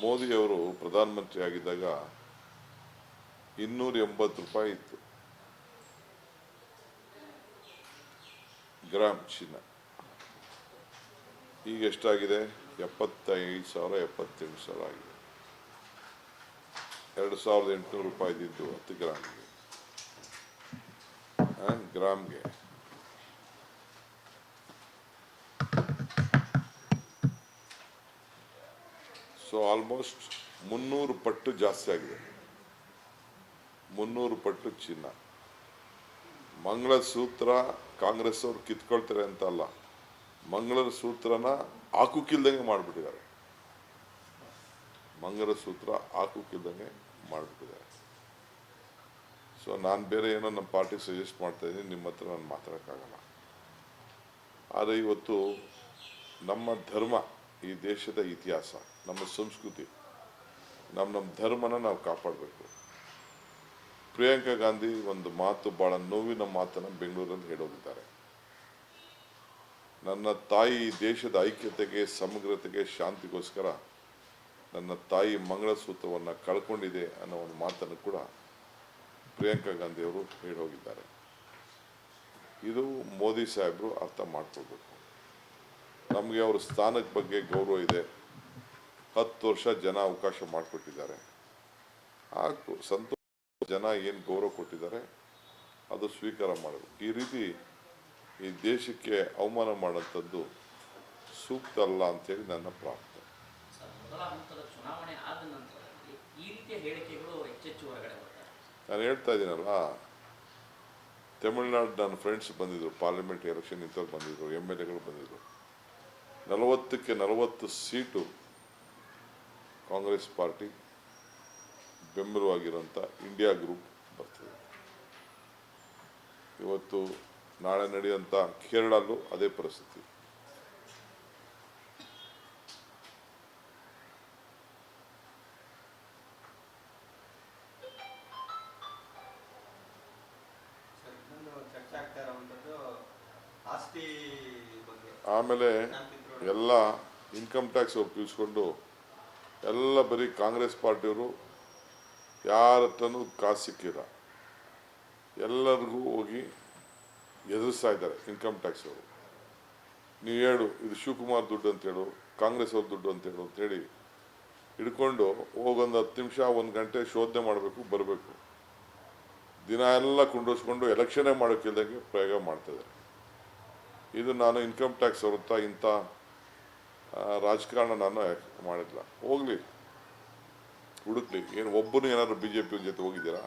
ಮೋದಿಯವರು ಪ್ರಧಾನಮಂತ್ರಿ ಆಗಿದ್ದಾಗ ಇನ್ನೂರ ಎಂಬತ್ತು ರೂಪಾಯಿ ಇತ್ತು. ಗ್ರಾಮ್ ಚಿನ್ನ. ಈಗ ಎಷ್ಟಾಗಿದೆ? ಎಪ್ಪತ್ತೈದು ಸಾವಿರ, ಎಪ್ಪತ್ತೆಂಟು ಸಾವಿರ ಆಗಿದೆ. ಎರಡು ಸಾವಿರದ ಎಂಟುನೂರು ರೂಪಾಯಿ ಇದ್ದಿದ್ದು ಹತ್ತು ಗ್ರಾಮ್ಗೆ. ಗ್ರಾಮ್ಗೆ. ಸೊ ಆಲ್ಮೋಸ್ಟ್ ಮುನ್ನೂರು ಪಟ್ಟು ಜಾಸ್ತಿ ಆಗಿದೆ. ಮುನ್ನೂರು ಪಟ್ಟು ಚಿನ್ನ. ಮಂಗಳಸೂತ್ರ ಕಾಂಗ್ರೆಸ್ ಅವ್ರು ಕಿತ್ಕೊಳ್ತಾರೆ ಅಂತ ಅಲ್ಲ. ಮಂಗಳಸೂತ್ರನ ಹಾಕುಕ್ಕಿಲ್ದಂಗೆ ಮಾಡಿಬಿಟ್ಟಿದ್ದಾರೆ. ಮಂಗಳಸೂತ್ರ ಹಾಕುಕ್ಕಿಲ್ದಂಗೆ ಮಾಡಿಬಿಟ್ಟಿದ್ದಾರೆ. ಸೊ ನಾನು ಬೇರೆ ಏನೋ ನಮ್ಮ ಪಾರ್ಟಿ ಸಜೆಸ್ಟ್ ಮಾಡ್ತಾ ಇದ್ದೀನಿ ನಿಮ್ಮ ಹತ್ರ ನಾನು ಮಾತಾಡೋಕ್ಕಾಗಲ್ಲ. ಆದರೆ ಇವತ್ತು ನಮ್ಮ ಧರ್ಮ ಈ ದೇಶದ ಇತಿಹಾಸ, ನಮ್ಮ ಸಂಸ್ಕೃತಿ, ನಮ್ಮ ನಮ್ಮ ಧರ್ಮನ ನಾವು ಕಾಪಾಡಬೇಕು. ಪ್ರಿಯಾಂಕಾ ಗಾಂಧಿ ಒಂದು ಮಾತು, ಬಹಳ ನೋವಿನ ಮಾತನ್ನು ಬೆಂಗಳೂರಲ್ಲಿ ಹೇಳೋಗಿದ್ದಾರೆ ನನ್ನ ತಾಯಿ ದೇಶದ ಐಕ್ಯತೆಗೆ, ಸಮಗ್ರತೆಗೆ, ಶಾಂತಿಗೋಸ್ಕರ ನನ್ನ ತಾಯಿ ಮಂಗಳಸೂತ್ರವನ್ನು ಕಳ್ಕೊಂಡಿದೆ ಅನ್ನೋ ಒಂದು ಮಾತನ್ನು ಕೂಡ ಪ್ರಿಯಾಂಕಾ ಗಾಂಧಿಯವರು ಹೇಳೋಗಿದ್ದಾರೆ. ಇದು ಮೋದಿ ಸಾಹೇಬರು ಅರ್ಥ ಮಾಡ್ಕೊಳ್ಬೇಕು. ನಮಗೆ ಅವ್ರ ಸ್ಥಾನದ ಬಗ್ಗೆ ಗೌರವ ಇದೆ. ಹತ್ತು ವರ್ಷ ಜನ ಅವಕಾಶ ಮಾಡಿಕೊಟ್ಟಿದ್ದಾರೆ. ಆ ಸಂತೋಷ ಜನ ಏನು ಗೌರವ ಕೊಟ್ಟಿದ್ದಾರೆ ಅದು ಸ್ವೀಕಾರ ಮಾಡಬೇಕು. ಈ ರೀತಿ ಈ ದೇಶಕ್ಕೆ ಅವಮಾನ ಮಾಡೋಂಥದ್ದು ಸೂಕ್ತ ಅಲ್ಲ ಅಂತೇಳಿ ನನ್ನ ಪ್ರಾಪ್ತ ನಾನು ಹೇಳ್ತಾ ಇದ್ದೀನಲ್ಲ ತಮಿಳ್ನಾಡು ನನ್ನ ಫ್ರೆಂಡ್ಸ್ ಬಂದಿದ್ರು ಪಾರ್ಲಿಮೆಂಟ್ ಎಲೆಕ್ಷನ್ ಇಂಥವ್ರು ಬಂದಿದ್ರು ಎಂ ಎಲ್ ಎಗಳು ಬಂದಿದ್ರು. ನಲವತ್ತಕ್ಕೆ ನಲವತ್ತು ಸೀಟು ಕಾಂಗ್ರೆಸ್ ಪಾರ್ಟಿ ಬೆಂಬಲವಾಗಿರುವಂಥ ಇಂಡಿಯಾ ಗ್ರೂಪ್ ಬರ್ತದೆ. ಇವತ್ತು ನಾಳೆ ನಡೆಯುವಂಥ ಕೇರಳಲ್ಲೂ ಅದೇ ಪರಿಸ್ಥಿತಿ. ಆಮೇಲೆ ಎಲ್ಲ ಇನ್ಕಮ್ ಟ್ಯಾಕ್ಸ್ ಒಪ್ಪಿಸ್ಕೊಂಡು ಎಲ್ಲ ಬರೀ ಕಾಂಗ್ರೆಸ್ ಪಾರ್ಟಿಯವರು ಯಾರ ಹತ್ರನೂ ಕಾಸು ಸಿಕ್ಕಿಲ್ಲ. ಎಲ್ಲರಿಗೂ ಹೋಗಿ ಎದುರಿಸ್ತಾ ಇದ್ದಾರೆ ಇನ್ಕಮ್ ಟ್ಯಾಕ್ಸ್ ಅವರು. ನೀವು ಹೇಳು, ಇದು ಶಿವಕುಮಾರ್ ದುಡ್ಡು ಅಂತ ಹೇಳು, ಕಾಂಗ್ರೆಸ್ ಅವ್ರ ದುಡ್ಡು ಅಂತ ಅಂತೇಳಿ ಅಂತ ಹೇಳಿ ಹಿಡ್ಕೊಂಡು ಹೋಗೊಂದು ಹತ್ತು ನಿಮಿಷ, ಒಂದು ಗಂಟೆ ಶೋಧನೆ ಮಾಡಬೇಕು, ಬರಬೇಕು. ದಿನ ಎಲ್ಲ ಕುಂಡಿಸ್ಕೊಂಡು ಎಲೆಕ್ಷನ್ನೇ ಮಾಡೋಕ್ಕಿಲ್ದಂಗೆ ಪ್ರಯೋಗ ಮಾಡ್ತಿದ್ದಾರೆ ಇದು ನಾನು ಇನ್ಕಮ್ ಟ್ಯಾಕ್ಸ್ ಹತ್ರ ಇಂಥ ರಾಜಕಾರಣ ನಾನು ಮಾಡಿಲ್ಲ ಹೋಗ್ಲಿ ಹುಡುಕ್ಲಿ. ಏನು ಒಬ್ಬನು ಏನಾದ್ರು ಬಿ ಜೆ ಪಿ ಜೊತೆ ಹೋಗಿದ್ದೀರಾ?